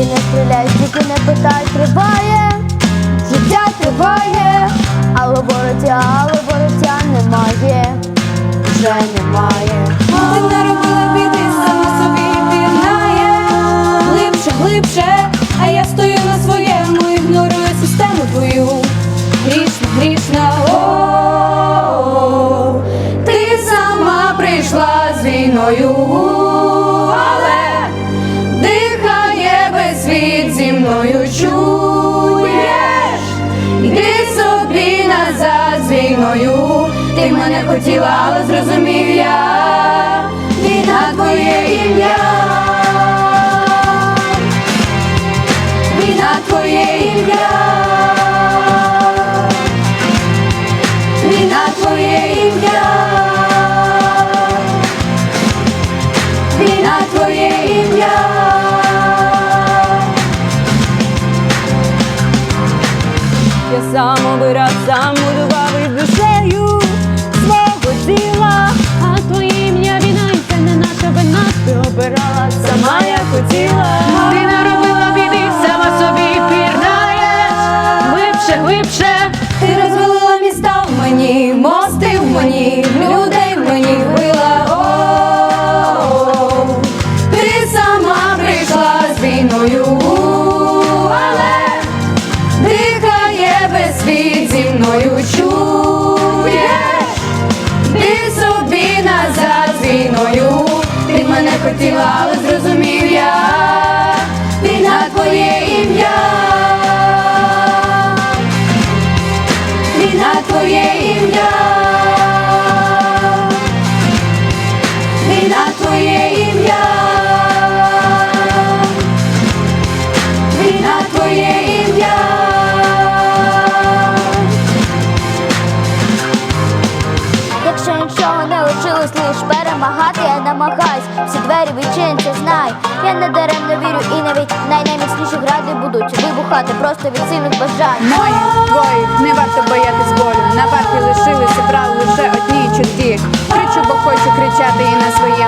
Тільки не стріляй, тільки не питай, триває, життя триває, але вороття, але вороття немає, вже немає. Ти не робила біди, сама собі пізнаєш Глибше, глибше, а я стою на своєму, ігнорую систему твою. Грішна, грішна, о, ти сама прийшла з війною. Мною чуєш, йди собі назад з війною. Ти мене хотіла, але зрозумів я, війна твоє ім'я. Війна твоє ім'я. Сам обирав, сам душею свого тіла, а твоє ім'я війна, і це не наша вина, ти обирала сама як хотіла. Ти наробила біди, сама собі пірнаєш, глибше, глибше. Ти розвалила міста в мені, мости в мені, людей в мені вбила. О, ти сама прийшла з війною, хотіла, але зрозумів я, війна твоє ім'я. Війна твоє ім'я. Війна твоє ім'я. Війна твоє ім'я. Якщо нічого не лишилось, лиш перемагати, я намагаюсь, всі двері відчиняться, знай. Я не даремно вірю і навіть найнайміцніші гради будуть вибухати просто від сильних бажань. Мої, твої, не варто боятись болю. На варті лишилися прав лише одні чутки. Кричу, бо хочу кричати і на своєму